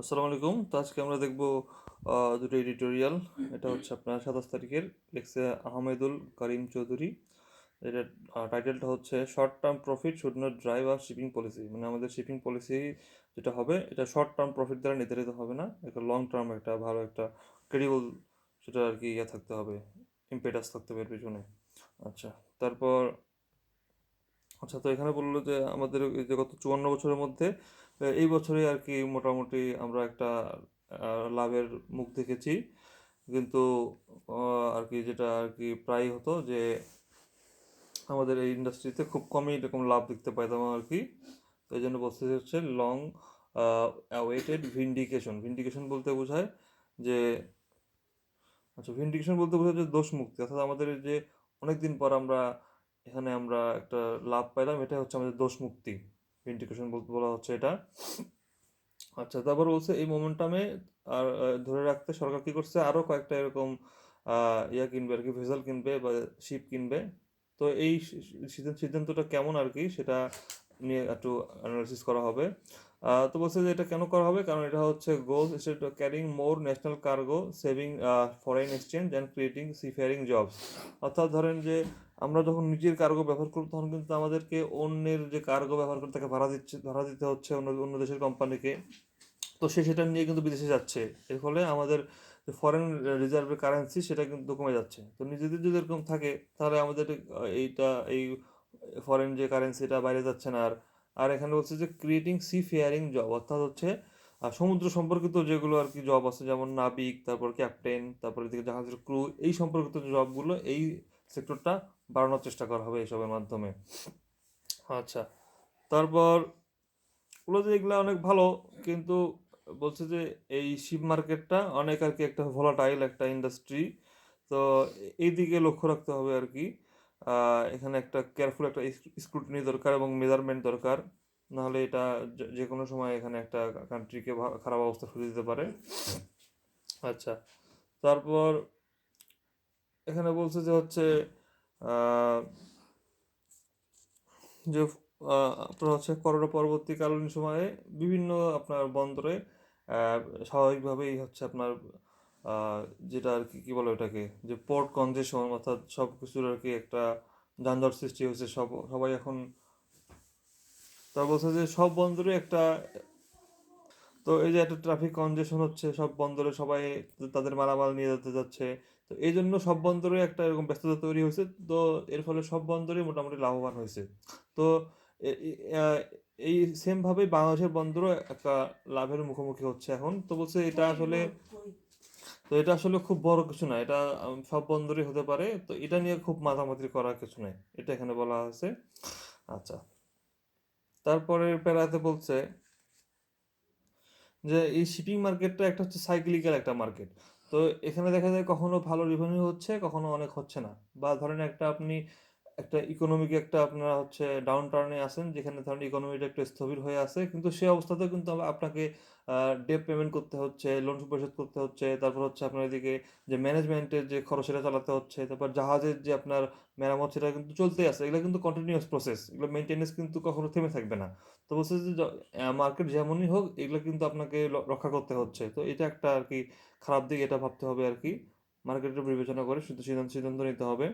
আসসালামু আলাইকুম। তো আজকে আমরা দেখব দুটো এডিটোরিয়াল এটা হচ্ছে আপনার সাতাশ তারিখের, লিখছে আহমেদুল করিম চৌধুরী। এটা টাইটেলটা হচ্ছে short term profit should not drive our shipping policy মানে আমাদের শিপিং পলিসি যেটা হবে, এটা শর্ট টার্ম প্রফিট দ্বারা নির্ধারিত হবে না। একটা লং টার্ম একটা ভালো একটা ক্রেডিবল সেটা আর কি ইয়ে থাকতে হবে ইম্পেটাস থাকতে হবে এর পিছনে। আচ্ছা তারপর আচ্ছা তো এখানে বলল যে আমাদের যে গত চুয়ান্ন বছরের মধ্যে এই বছরে আর কি মোটামুটি আমরা একটা লাভের মুখ দেখেছি। কিন্তু আর কি যেটা আর কি প্রায় হতো যে, আমাদের এই ইন্ডাস্ট্রিতে খুব কমই এরকম লাভ দেখতে পাইতাম আর কি তো এই জন্য বলতে হচ্ছে লং অ্যাওয়েটেড ভিন্ডিকেশন ভিন্ডিকেশন বলতে বোঝায় যে আচ্ছা ভিন্ডিকেশন বলতে বোঝায় যে দোষ মুক্তি। অর্থাৎ আমাদের যে অনেকদিন পর আমরা, এখানে আমরা একটা লাভ পাইলাম এটা হচ্ছে আমাদের দোষ মুক্তি। ভিন্ডিকেশন বলতে বলা হচ্ছে এটা। আচ্ছা তারপর বলছে এই মোমেন্টামে আর ধরে রাখতে সরকার কি করছে? আরও কয়েকটা এরকম ইয়া কিনবে আর কি ভেসেল কিনবে বা শিপ কিনবে। তো এই সিদ্ধান্তটা কেমন আর কি সেটা নিয়ে একটু অ্যানালাইসিস করা হবে। তো বলছে যে এটা কেন করা হবে? কারণ এটা হচ্ছে goals instead carrying more national cargo saving foreign exchange and creating seafaring jobs অর্থাৎ ধরেন যে আমরা যখন নিজের কার্গো ব্যবহার করব, তখন কিন্তু আমাদেরকে অন্যের যে কার্গো ব্যবহার করে তাকে ভাড়া দিচ্ছে, ভাড়া দিতে হচ্ছে অন্য অন্য দেশের কোম্পানিকে তো সে সেটা নিয়ে কিন্তু বিদেশে যাচ্ছে। এর ফলে আমাদের যে ফরেন রিজার্ভের কারেন্সি সেটা কিন্তু কমে যাচ্ছে। তো নিজেদের যদি এরকম থাকে, তাহলে আমাদের এইটা, এই ফরেন যে কারেন্সিটা বাইরে যাচ্ছে না। আর আর এখানে বলছে যে ক্রিয়েটিং সি ফেয়ারিং জব অর্থাৎ হচ্ছে সমুদ্র সম্পর্কিত যেগুলো আর কি জব আছে, যেমন নাবিক, তারপর ক্যাপ্টেন তারপর এদিকে জাহাজের ক্রু এই সম্পর্কিত জবগুলো এই সেক্টরটা বাড়ানোর চেষ্টা করা হবে এইসবের মাধ্যমে। আচ্ছা তারপর ওগুলো যে এগুলো অনেক ভালো, কিন্তু বলছে যে এই শিপ মার্কেটটা অনেক আর কি একটা ভোলাটাইল একটা ইন্ডাস্ট্রি তো এই দিকে লক্ষ্য রাখতে হবে আর কি। এখানে একটা কেয়ারফুল একটা স্ক্রুটিনি দরকার এবং মেজারমেন্ট দরকার, নাহলে এটা যে কোনো সময় এখানে একটা কান্ট্রিকে খারাপ অবস্থা ফেলে দিতে পারে। আচ্ছা তারপর এখানে বলছে যে হচ্ছে যে আপনার হচ্ছে করোনা পরবর্তীকালীন সময়ে বিভিন্ন আপনার বন্দরে স্বাভাবিকভাবেই হচ্ছে আপনার যেটা আর কি কি বলে ওটাকে, যে পোর্ট কনজেশন অর্থাৎ সব কিছুর আর কি একটা যানজট সৃষ্টি হয়েছে, সব, সবাই এখন তার বলছে যে সব বন্দরে একটা, তো এই যে একটা ট্রাফিক কনজেশন হচ্ছে, সব বন্দরে সবাই তাদের মালামাল নিয়ে যেতে যাচ্ছে তো এই জন্য সব বন্দরে একটা এরকম ব্যস্ততা তৈরি হয়েছে। তো এর ফলে সব বন্দরই মোটামুটি লাভবান হয়েছে। তো এই সেম ভাবে বাংলাদেশের বন্দরও একটা লাভের মুখোমুখি হচ্ছে এখন। তো বলছে এটা আসলে তো এটা আসলে খুব বড় কিছু না, এটা সব বন্দরই হতে পারে। তো এটা নিয়ে খুব মাতামাতি করার কিছু নেই, এটা এখানে বলা আছে। আচ্ছা তারপরে প্যারাতে বলছে যে এই শিপিং মার্কেটটা একটা হচ্ছে সাইক্লিক্যাল একটা মার্কেট তো এখানে দেখা যায় কখনো ভালো রেভিনিউ হচ্ছে, কখনো অনেক হচ্ছে না। বা ধরেন একটা আপনি একটা ইকোনমিক একটা আপনার হচ্ছে ডাউন টার্নে আসেন যেখানে ধরেন ইকোনমিটা একটু স্থবির হয়ে আছে, কিন্তু সেই অবস্থাতেও কিন্তু আপনাকে ডেপ পেমেন্ট করতে হচ্ছে লোন পরিশোধ করতে হচ্ছে, তারপর হচ্ছে আপনার এদিকে যে ম্যানেজমেন্টের যে খরচ সেটা চালাতে হচ্ছে, তারপর জাহাজের যে আপনার মেরামত সেটা কিন্তু চলতেই আছে, এগুলো কিন্তু কন্টিনিউয়াস প্রসেস এগুলো মেনটেনেন্স কিন্তু কখনো থেমে থাকবে না। তো বলছে যে মার্কেট যেমনই হোক, এগুলো কিন্তু আপনাকে রক্ষা করতে হচ্ছে। তো এটা একটা আর কি খারাপ দিক, এটা ভাবতে হবে আর কি। মার্কেটের বিবেচনা করে সিদ্ধান্ত সিদ্ধান্ত নিতে হবে।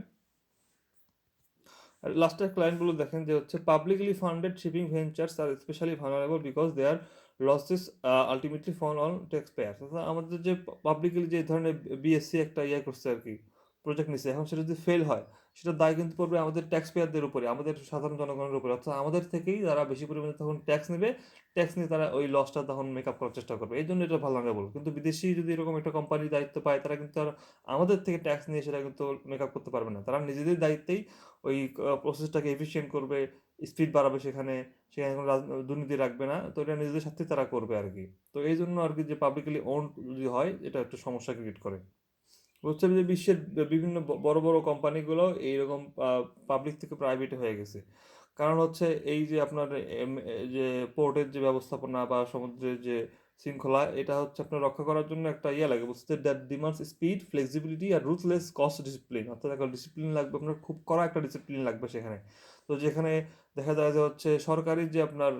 লাস্টের ক্লায়েন্টগুলো দেখেন যে হচ্ছে publicly funded shipping ventures are specially vulnerable because they are losses ultimately fall on tax অর্থাৎ আমাদের যে পাবলিকলি যে ধরনের বিএসসি একটা ইয়ে করছে আর কি প্রজেক্ট নিচ্ছে এখন সেটা যদি ফেল হয়, সেটা দায় কিন্তু পড়বে আমাদের ট্যাক্স পেয়ারদের উপরে, আমাদের সাধারণ জনগণের উপরে। অর্থাৎ আমাদের থেকেই তারা বেশি পরিমাণে তখন ট্যাক্স নেবে ট্যাক্স নিয়ে তারা ওই লসটা তখন মেক আপ করার চেষ্টা করবে। এই জন্য এটা ভালো বলব কিন্তু বিদেশি যদি এরকম একটা কোম্পানির দায়িত্ব পায়, তারা কিন্তু আর আমাদের থেকে ট্যাক্স নিয়ে সেটা কিন্তু মেক আপ করতে পারবে না। তারা নিজেদের দায়িত্বেই ওই প্রসেসটাকে এফিসিয়েন্ট করবে স্পিড বাড়াবে সেখানে সেখানে কোনো দুর্নীতি রাখবে না। তো এটা নিজেদের সাথে তারা করবে আর কি তো এই জন্য আর কি যে পাবলিকলি ওন যদি হয়, এটা একটা সমস্যা ক্রিয়েট করে। হচ্ছে যে বিশ্বের বিভিন্ন বড় বড় কোম্পানিগুলো এইরকম পাবলিক থেকে প্রাইভেট হয়ে গেছে। কারণ হচ্ছে এই যে আপনার যে পোর্টের যে ব্যবস্থাপনা বা সমুদ্রের যে শৃঙ্খলা, এটা হচ্ছে আপনার রক্ষা করার জন্য একটা ইয়ে লাগে বুঝতে দ্যাট ডিমান্ডস স্পিড ফ্লেক্সিবিলিটি আর রুথলেস কস্ট ডিসিপ্লিন অর্থাৎ একটা ডিসিপ্লিন লাগবে, আপনার খুব কড়া একটা ডিসিপ্লিন লাগবে সেখানে। তো যেখানে দেখা যায় যে হচ্ছে সরকারি যে আপনার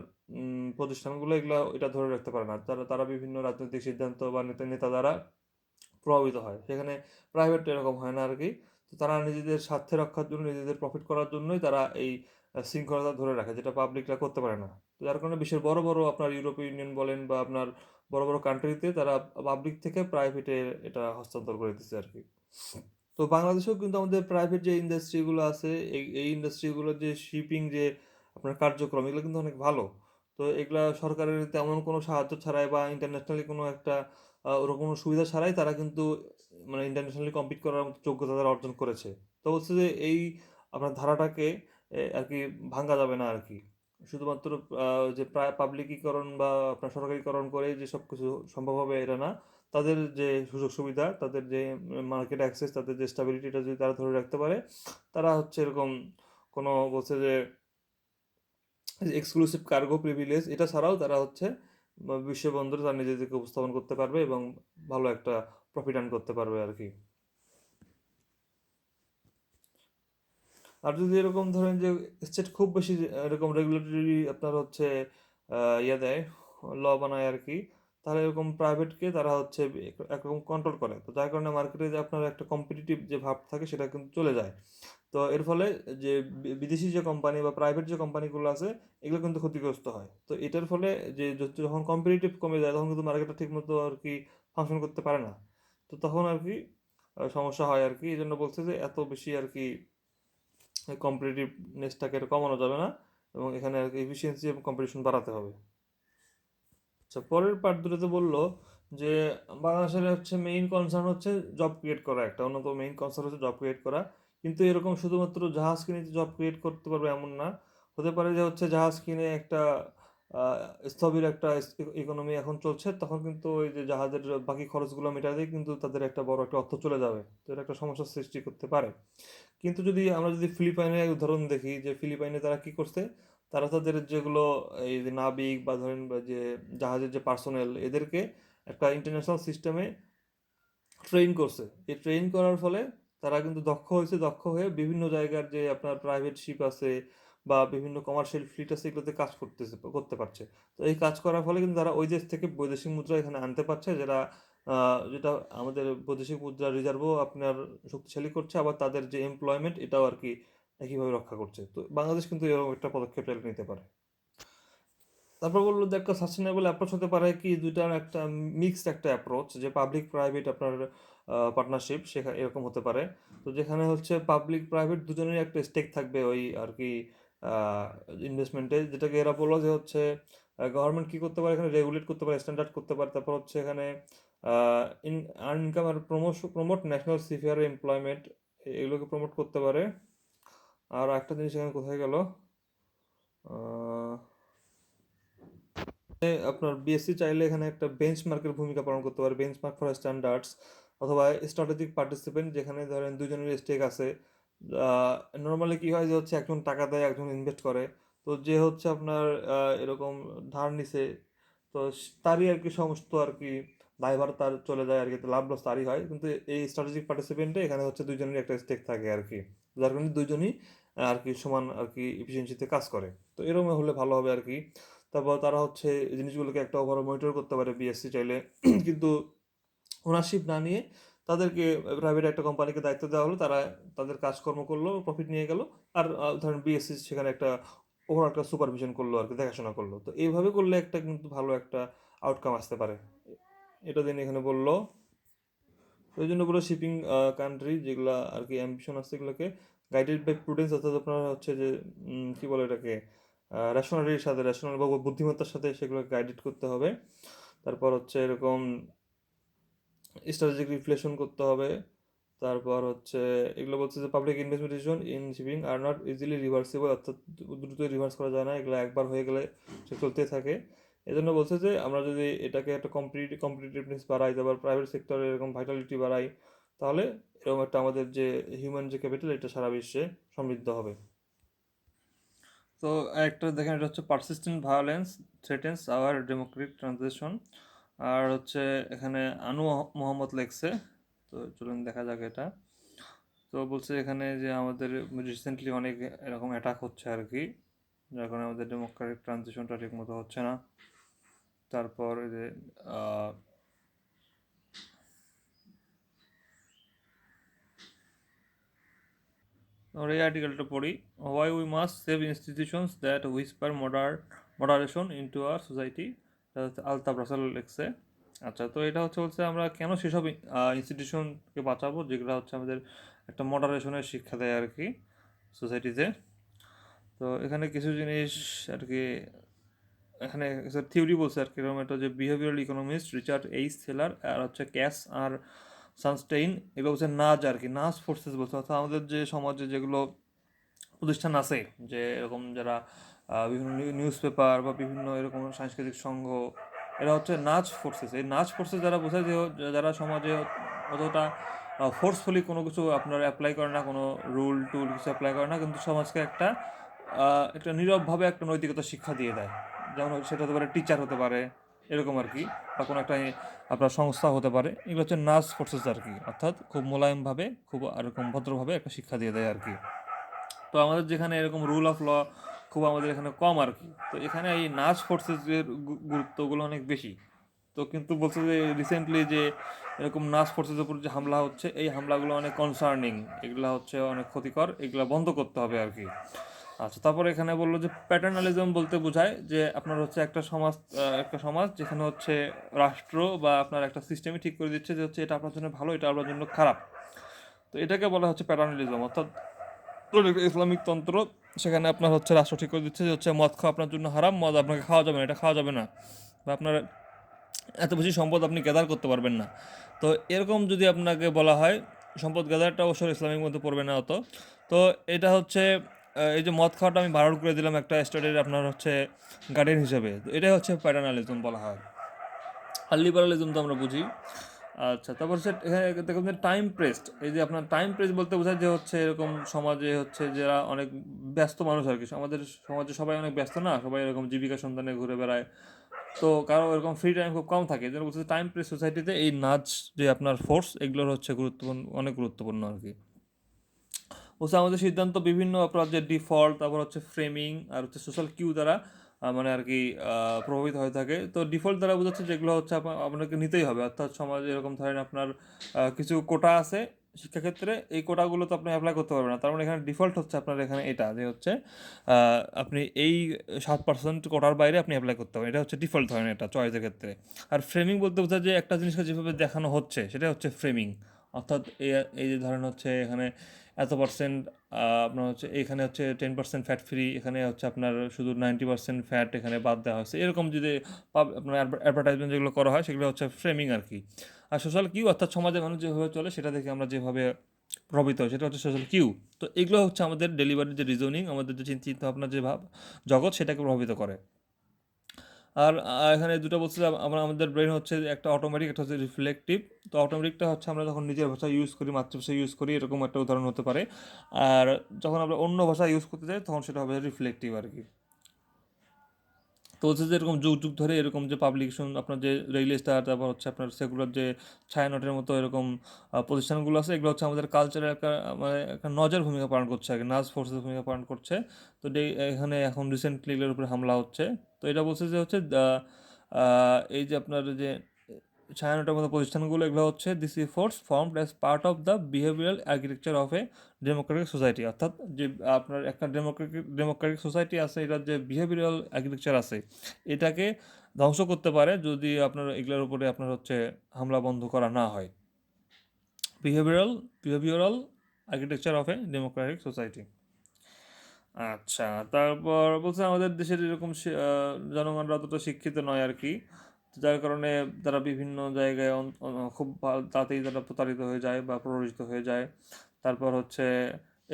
প্রতিষ্ঠানগুলো, এগুলো এটা ধরে রাখতে পারে না। তারা তারা বিভিন্ন রাজনৈতিক সিদ্ধান্ত বা নেতা নেতা দ্বারা প্রভাবিত হয়। সেখানে প্রাইভেট এরকম হয় না আর কি তো তারা নিজেদের স্বার্থে রক্ষার জন্য, নিজেদের প্রফিট করার জন্যই তারা এই শৃঙ্খলতা ধরে রাখে, যেটা পাবলিকরা করতে পারে না। তো যার কারণে বিশ্বের বড় বড় আপনার ইউরোপীয় ইউনিয়ন বলেন বা আপনার বড় বড় কান্ট্রিতে তারা পাবলিক থেকে প্রাইভেটে এটা হস্তান্তর করে দিচ্ছে আর কি তো বাংলাদেশেও কিন্তু আমাদের প্রাইভেট যে ইন্ডাস্ট্রিগুলো আছে, এই ইন্ডাস্ট্রিগুলোর যে শিপিং যে আপনার কার্যক্রম, এগুলো কিন্তু অনেক ভালো। তো এগুলা সরকারের তেমন কোনো সাহায্য ছাড়াই বা ইন্টারন্যাশনালি কোনো একটা ওরকম কোনো সুবিধা ছাড়াই তারা কিন্তু মানে ইন্টারন্যাশনালি কম্পিট করার মতো যোগ্যতা তারা অর্জন করেছে। তো হচ্ছে যে এই আপনার ধারাটাকে আর কি ভাঙা যাবে না আর কি। শুধুমাত্র যে প্রায় পাবলিকীকরণ বা আপনার সরকারিকরণ করে যে সব কিছু সম্ভব হবে এটা না। তাদের যে সুযোগ সুবিধা, তাদের যে মার্কেট অ্যাক্সেস তাদের যে স্টেবিলিটিটা যদি তারা ধরে রাখতে পারে, তারা হচ্ছে এরকম কোনো বলছে যে এক্সক্লুসিভ কার্গো প্রিভিলেজ এটা ছাড়াও তারা হচ্ছে বা বিশ্ব বন্দরে তারা নিজেদেরকে উপস্থাপন করতে পারবে এবং ভালো একটা প্রফিট আর্ন করতে পারবে আর কি। আর যদি এরকম ধরেন যে স্টেট খুব বেশি এরকম রেগুলেটরি আপনার হচ্ছে ইয়ে দেয় ল বানায় আর কি তাহলে এরকম প্রাইভেটকে তারা হচ্ছে একরকম কন্ট্রোল করে। তো যার কারণে মার্কেটে যে আপনার একটা কম্পিটিটিভ যে ভাব থাকে সেটা কিন্তু চলে যায়। তো এর ফলে যে বিদেশি যে কোম্পানি বা প্রাইভেট যে কোম্পানিগুলো আছে, এগুলো কিন্তু ক্ষতিগ্রস্ত হয়। তো এটার ফলে যে য- যখন কম্পিটিটিভ কমে যায়, তখন কিন্তু মার্কেটটা ঠিকমতো আর কি ফাংশন করতে পারে না। তো তখন আর কি সমস্যা হয় আর কি। এই জন্য বলছে যে এত বেশি আর কি কম্পিটিটিভনেসটাকে কমানো যাবে না এবং এখানে আর কি এফিসিয়েন্সি এবং কম্পিটিশন বাড়াতে হবে। আচ্ছা পরের পার্ট দুটোতে বলল যে, বাংলাদেশের হচ্ছে মেইন কনসার্ন হচ্ছে জব ক্রিয়েট করা একটা। অন্যতম মেইন কনসার্ন হচ্ছে জব ক্রিয়েট করা। কিন্তু এরকম শুধুমাত্র জাহাজ কিনে জব ক্রিয়েট করতে পারবে এমন না। হতে পারে যে হচ্ছে জাহাজ কিনে একটা স্থবির একটা ইকোনমি এখন চলছে, তখন কিন্তু ওই যে জাহাজের বাকি খরচগুলো মেটাতে কিন্তু তাদের একটা বড় একটা অর্থ চলে যাবে। তো এটা একটা সমস্যার সৃষ্টি করতে পারে। কিন্তু যদি আমরা যদি ফিলিপাইনের উদাহরণ দেখি যে, ফিলিপাইনে তারা কি করছে? তারা তাদের যেগুলো এই যে নাবিক বা ধরেন যে জাহাজের যে পার্সোনেল এদেরকে একটা ইন্টারন্যাশনাল সিস্টেমে ট্রেন করছে। এই ট্রেন করার ফলে তারা কিন্তু দক্ষ হয়েছে দক্ষ হয়ে বিভিন্ন জায়গার যে আপনার প্রাইভেট শিপ আছে বা বিভিন্ন কমার্শিয়াল ফ্লিট আছে এগুলোতে কাজ করতেছে করতে পারছে। তো এই কাজ করার ফলে কিন্তু তারা ওই দেশ থেকে বৈদেশিক মুদ্রা এখানে আনতে পারছে আহ, যেটা আমাদের বৈদেশিক মুদ্রা রিজার্ভও আপনার শক্তিশালী করছে। আবার তাদের যে এমপ্লয়মেন্ট এটাও আর কি একইভাবে রক্ষা করছে। তো বাংলাদেশ কিন্তু এরকম একটা পদক্ষেপ চাইলে নিতে পারে। তারপর বলল যে একটা সাস্টেনেবল অ্যাপ্রোচ হতে পারে কি? দুইটার একটা মিক্সড একটা অ্যাপ্রোচ যে পাবলিক প্রাইভেট আপনার পার্টনারশিপ সেখানে এরকম হতে পারে। তো যেখানে হচ্ছে পাবলিক প্রাইভেট দুজনেরই একটা স্টেক থাকবে ওই আর কি ইনভেস্টমেন্টে যেটাকে এরা বলল যে হচ্ছে গভর্নমেন্ট কী করতে পারে? এখানে রেগুলেট করতে পারে স্ট্যান্ডার্ড করতে পারে। তারপর হচ্ছে এখানে in earn income R promote promote national seafarer employment এগুলোকে প্রমোট করতে পারে। আর একটা জিনিস এখানে কোথায় গেল? আপনার বিএসসি চাইলে এখানে একটা বেঞ্চমার্কের ভূমিকা পালন করতে পারে। বেঞ্চমার্ক ফর স্ট্যান্ডার্ডস অথবা স্ট্র্যাটেজিক পার্টিসিপেন্ট যেখানে ধরেন দুজনের স্টেক আছে। নর্মালি কী হয় যে হচ্ছে একজন টাকা দেয়, একজন ইনভেস্ট করে। তো যে হচ্ছে আপনার এরকম ধার নিছে, তো তারই আর কি সমস্ত আর কি দায়ভার তার চলে যায় আর কি, লাভ লস তারই হয়। কিন্তু এই স্ট্র্যাটেজিক পার্টিসিপেন্টে এখানে হচ্ছে দুজনের একটা স্টেক থাকে আর কি। যার কারণে দুজনই আর কি সমান আর কি এফিসিয়েন্সিতে কাজ করে। তো এরকম হলে ভালো হবে আর কি। তারপর তারা হচ্ছে জিনিসগুলোকে একটা ওভারঅল মনিটর করতে পারে বিএসসি চাইলে। কিন্তু ওনারশিপ না নিয়ে তাদেরকে প্রাইভেট একটা কোম্পানিকে দায়িত্ব দেওয়া হলো, তারা তাদের কাজকর্ম করল প্রফিট নিয়ে গেল। আর ধরেন বিএসসি সেখানে একটা ওভার একটা সুপারভিশন করল আর কি, দেখাশোনা করল। তো এইভাবে করলে একটা কিন্তু ভালো একটা আউটকাম আসতে পারে। এটা দিন এখানে বলল। ওই জন্য বলো শিপিং কান্ট্রি যেগুলো আর কি অ্যাম্বিশন আছে এগুলোকে গাইডেড বাই প্রুডেন্স অর্থাৎ আপনার হচ্ছে যে কি বলে এটাকে রেশনালিটির সাথে রেশনাল বা বুদ্ধিমত্তার সাথে সেগুলোকে গাইডেড করতে হবে। তারপর হচ্ছে এরকম স্ট্র্যাটেজিক রিফ্লেকশন করতে হবে। তারপর হচ্ছে এগুলো বলছে যে public investment decision in shipping are not easily reversible অর্থাৎ দ্রুত রিভার্স করা যায় না। এগুলো একবার হয়ে গেলে সে চলতে থাকে। এজন্য বলছে যে, আমরা যদি এটাকে একটা কম্পিটিভ কম্পিটিটিভনেস বাড়াই, তারপর প্রাইভেট সেক্টরে এরকম ভাইটালিটি বাড়াই, তাহলে এরকম একটা আমাদের যে হিউম্যান যে ক্যাপিটাল এটা সারা বিশ্বে সমৃদ্ধ হবে। তো একটা দেখেন, এটা হচ্ছে persistent violence threatens our democratic transition আর হচ্ছে এখানে আনু মোহাম্মদ লেখছে, তো চলুন দেখা যাক এটা। তো বলছে এখানে যে আমাদের রিসেন্টলি অনেক এরকম অ্যাটাক হচ্ছে আর কি, যার কারণে আমাদের ডেমোক্রেটিক ট্রানজিশনটা ঠিক মতো হচ্ছে না। তারপর যে আমরা এই আর্টিকেলটা পড়ি। Why we must save institutions that whisper moder moderation into our society আলতা ব্রাসাল লেখছে। আচ্ছা তো এটা হচ্ছে বলছে আমরা কেন সেসব ইনস্টিটিউশনকে বাঁচাবো যেগুলো হচ্ছে আমাদের একটা মডারেশনের শিক্ষা দেয় আর কি সোসাইটিতে তো এখানে কিছু জিনিস আর কি এখানে থিওরি বলছে আর কি, এরকম একটা যে behavioural economist Richard H Thaler আর হচ্ছে ক্যাশ আর সানস্টেইন এগুলো হচ্ছে নাজ আর কি নাজ ফোর্সেস বলছে। অর্থাৎ আমাদের যে সমাজে যেগুলো প্রতিষ্ঠান আছে, যে এরকম যারা বিভিন্ন নিউজ পেপার বা বিভিন্ন এরকম সাংস্কৃতিক সংঘ, এরা হচ্ছে নাচ ফোর্সেস এই নাচ ফোর্সেস যারা বোঝায় যে, যারা সমাজে অতটা ফোর্সফুলি কোনো কিছু আপনার অ্যাপ্লাই করে না, কোনো রুল টুল কিছু অ্যাপ্লাই করে না, কিন্তু সমাজকে একটা একটা নীরবভাবে একটা নৈতিকতা শিক্ষা দিয়ে দেয়। যেমন সেটা হতে পারে টিচার হতে পারে, এরকম আর কি, বা কোনো একটা আপনার সংস্থা হতে পারে, এগুলো হচ্ছে নার্স ফোর্সেস আর কি, অর্থাৎ খুব মোলায়েমভাবে, খুব এরকম ভদ্রভাবে একটা শিক্ষা দিয়ে দেয় আর কি। তো আমাদের যেখানে এরকম রুল অফ ল খুব আমাদের এখানে কম আর কি, তো এখানে এই নাচ ফোর্সেসের গুরুত্বগুলো অনেক বেশি। তো কিন্তু বলছে যে রিসেন্টলি যে এরকম নাচ ফোর্সেসের উপর যে হামলা হচ্ছে, এই হামলাগুলো অনেক কনসার্নিং এগুলো হচ্ছে অনেক ক্ষতিকর, এগুলো বন্ধ করতে হবে আর কি। আচ্ছা তারপরে এখানে বলল যে প্যাটার্নালিজম বলতে বোঝায় যে আপনার হচ্ছে একটা সমাজ একটা সমাজ যেখানে হচ্ছে রাষ্ট্র বা আপনার একটা সিস্টেমই ঠিক করে দিচ্ছে যে হচ্ছে এটা আপনার জন্য ভালো, এটা আপনার জন্য খারাপ। তো এটাকে বলা হচ্ছে প্যাটার্নালিজম অর্থাৎ ইসলামিক তন্ত্র, সেখানে আপনার হচ্ছে রাষ্ট্র ঠিক করে দিচ্ছে যে হচ্ছে মদ খাওয়া আপনার জন্য হারাম, মদ আপনাকে খাওয়া যাবে না, এটা খাওয়া যাবে না। বা আপনার এত বেশি সম্পদ আপনি গ্যাদার করতে পারবেন না। তো এরকম যদি আপনাকে বলা হয়, সম্পদ গ্যাদারটা অবশ্যই ইসলামিক মধ্যে পড়বে না অত। তো এটা হচ্ছে এই যে মদ খাওয়াটা আমি বারণ করে দিলাম একটা স্টেটের আপনার হচ্ছে গার্ডিয়ান হিসাবে। তো এটাই হচ্ছে প্যাটার্নালিজম বলা হয়। আর লিবারালিজম তো আমরা বুঝি। আচ্ছা তারপর সে দেখুন টাইম প্রেসড এই যে আপনার টাইম প্রেস বলতে বোঝায় যে হচ্ছে এরকম সমাজে হচ্ছে যারা অনেক ব্যস্ত মানুষ আর কি, আমাদের সমাজে সবাই অনেক ব্যস্ত না? সবাই এরকম জীবিকা সন্ধানে ঘুরে বেড়ায়। তো কারও এরকম ফ্রি টাইম খুব কম থাকে যেন বলছে টাইম প্রেস সোসাইটিতে এই নাচ যে আপনার ফোর্স এগুলোর হচ্ছে গুরুত্বপূর্ণ, অনেক গুরুত্বপূর্ণ আর কি। বলছে আমাদের সিদ্ধান্ত বিভিন্ন যে ডিফল্ট তারপর হচ্ছে ফ্রেমিং আর হচ্ছে সোশ্যাল কিউ দ্বারা মানে আর কি প্রভাবিত হয়ে থাকে। তো ডিফল্ট দ্বারা বোঝাচ্ছে যেগুলো হচ্ছে আপনা- আপনাকে নিতেই হবে। অর্থাৎ সমাজে এরকম ধরেন আপনার কিছু কোটা আছে শিক্ষাক্ষেত্রে, এই কোটাগুলো তো আপনি অ্যাপ্লাই করতে পারবেন না। তার মানে এখানে ডিফল্ট হচ্ছে আপনার এখানে এটা, যে হচ্ছে আপনি এই সাত পার্সেন্ট কোটার বাইরে আপনি অ্যাপ্লাই করতে পারেন এটা হচ্ছে ডিফল্ট ধরেন এটা চয়েসের ক্ষেত্রে। আর ফ্রেমিং বলতে বোঝায় যে একটা জিনিসকে যেভাবে দেখানো হচ্ছে সেটা হচ্ছে ফ্রেমিং অর্থাৎ এই যে ধরেন হচ্ছে এখানে এত পার্সেন্ট আপনার হচ্ছে, এখানে হচ্ছে টেন পার্সেন্ট ফ্যাট ফ্রি এখানে হচ্ছে আপনার শুধু নাইনটি পার্সেন্ট ফ্যাট এখানে বাদ দেওয়া হয়েছে। এরকম যদি আপনার অ্যাডভার্টাইজমেন্ট যেগুলো করা হয়, সেগুলো হচ্ছে ফ্রেমিং আর কি। আর সোশ্যাল কিউ অর্থাৎ সমাজে মানুষ যেভাবে চলে, সেটা থেকে আমরা যেভাবে প্রভাবিত হয় সেটা হচ্ছে সোশ্যাল কিউ তো এগুলো হচ্ছে আমাদের ডেলিভারির যে রিজনিং আমাদের যে চিন্তা ভাবনা, যে ভাব, জগৎ, সেটাকে প্রভাবিত করে। আর এখানে দুটো বলছে আমরা, আমাদের ব্রেন হচ্ছে একটা অটোমেটিক একটা হচ্ছে রিফ্লেকটিভ তো অটোমেটিকটা হচ্ছে আমরা যখন নিজের ভাষা ইউজ করি, মাতৃভাষা ইউজ করি, এরকম একটা উদাহরণ হতে পারে। আর যখন আমরা অন্য ভাষা ইউজ করতে যাই, তখন সেটা হবে রিফ্লেকটিভ আর কি। তো হচ্ছে যে এরকম যুগ যুগ ধরে এরকম যে পাবলিকেশন আপনার যে রেল স্টার তারপর হচ্ছে আপনার সেগুলোর যে ছায়ানটের মতো এরকম প্রতিষ্ঠানগুলো আছে, এগুলো হচ্ছে আমাদের কালচারের একটা মানে একটা নজর ভূমিকা পালন করছে আগে, নাচ ফোর্সের ভূমিকা পালন করছে। তো এখানে এখন রিসেন্টলি এগুলোর উপরে হামলা হচ্ছে। তো এটা বলছে যে হচ্ছে এই যে আপনার যে ছায়ানটের মতো প্রতিষ্ঠানগুলো এগুলো হচ্ছে this force formed as part of the behavioural architecture of a democratic society অর্থাৎ যে আপনার একটা ডেমোক্রেটিক ডেমোক্রেটিক সোসাইটি আছে, এটার যে বিহেভিয়ারাল আর্কিটেকচার আছে, এটাকে ধ্বংস করতে পারে যদি আপনার এগুলোর উপরে আপনার হচ্ছে হামলা বন্ধ করা না হয়। Behavioural behavioural architecture of a democratic society আচ্ছা তারপর বলছে আমাদের দেশের এরকম জনগণরা অতটা শিক্ষিত নয় আর কি। যার কারণে তারা বিভিন্ন জায়গায় খুব তাড়াতাড়ি তারা প্রতারিত হয়ে যায় বা প্ররোচিত হয়ে যায়। তারপর হচ্ছে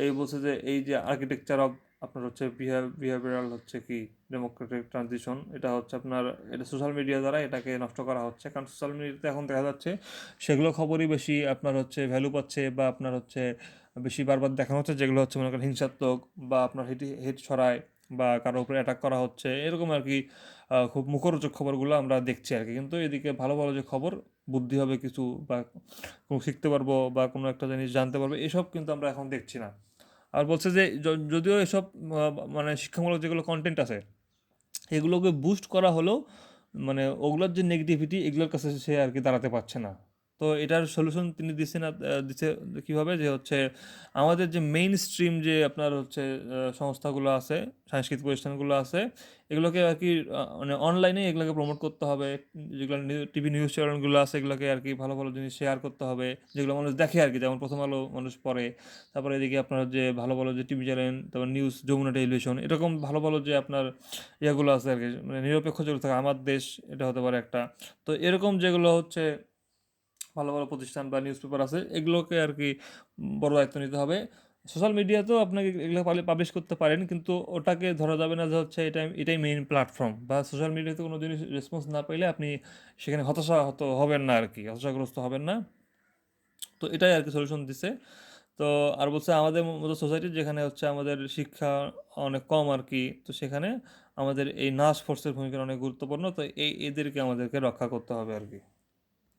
এই বলছে যে, এই যে আর্কিটেকচার অফ আপনার হচ্ছে বিহেভিয়ারাল হচ্ছে কি? ডেমোক্রেটিক ট্রানজিশন এটা হচ্ছে আপনার, এটা সোশ্যাল মিডিয়া দ্বারা এটাকে নষ্ট করা হচ্ছে। কারণ সোশ্যাল মিডিয়াতে এখন দেখা যাচ্ছে সেগুলো খবরই বেশি আপনার হচ্ছে ভ্যালু পাচ্ছে বা আপনার হচ্ছে বেশি বারবার দেখানো হচ্ছে, যেগুলো হচ্ছে মনে করেন হিংসাত্মক বা আপনার হেটি, হেট ছড়ায়। বা কারও উপরে অ্যাটাক করা হচ্ছে, এরকম আর কি খুব মুখরোচক খবরগুলো আমরা দেখছি আর কি কিন্তু এদিকে ভালো ভালো যে খবর, বুদ্ধি হবে কিছু বা শিখতে পারব বা কোনো একটা জিনিস জানতে পারব, এসব কিন্তু আমরা এখন দেখছি না। আর বলছে যে যদিও এসব মানে শিক্ষামূলক যেগুলো কন্টেন্ট আছে, এগুলোকে বুস্ট করা হলেও মানে ওগুলোর যে নেগেটিভিটি এগুলোর কাছে সে আর কি দাঁড়াতে পারছে না। তো এটার সলিউশন তিনি দিচ্ছে না দিচ্ছে কীভাবে? যে হচ্ছে আমাদের যে মেইন স্ট্রিম যে আপনার হচ্ছে সংস্থাগুলো আছে, সাংস্কৃতিক প্রতিষ্ঠানগুলো আছে, এগুলোকে আর কি মানে অনলাইনে এগুলোকে প্রমোট করতে হবে। যেগুলো টিভি নিউজ চ্যানেলগুলো আছে, এগুলোকে আর কি ভালো ভালো জিনিস শেয়ার করতে হবে, যেগুলো মানুষ দেখে আর কি, যেমন প্রথম আলো মানুষ পড়ে। তারপরে এদিকে আপনার যে ভালো ভালো যে টিভি চ্যানেল তারপর নিউজ যমুনা টেলিভিশন এরকম ভালো ভালো যে আপনার ইয়েগুলো আছে আর কি মানে নিরপেক্ষ যেগুলো থাকে আমার দেশ এটা হতে পারে একটা। তো এরকম যেগুলো হচ্ছে ভালো ভালো প্রতিষ্ঠান বা নিউজ পেপার আছে, এগুলোকে আর কি বড় দায়িত্ব নিতে হবে। সোশ্যাল মিডিয়াতেও আপনাকে এগুলো পাবলিশ করতে পারেন, কিন্তু ওটাকে ধরা যাবে না যে হচ্ছে এটা, এটাই মেইন প্ল্যাটফর্ম বা সোশ্যাল মিডিয়াতে কোনো জিনিস রেসপন্স না পেলে আপনি সেখানে হতাশা হত, হবেন না আর কি হতাশাগ্রস্ত হবেন না। তো এটাই আর কি সলিউশন দিছে। তো আর বলছে আমাদের মতো সোসাইটি যেখানে হচ্ছে আমাদের শিক্ষা অনেক কম আর কি তো সেখানে আমাদের এই নার্স ফোর্সের ভূমিকা অনেক গুরুত্বপূর্ণ, তো এই, এদেরকে আমাদেরকে রক্ষা করতে হবে আর কি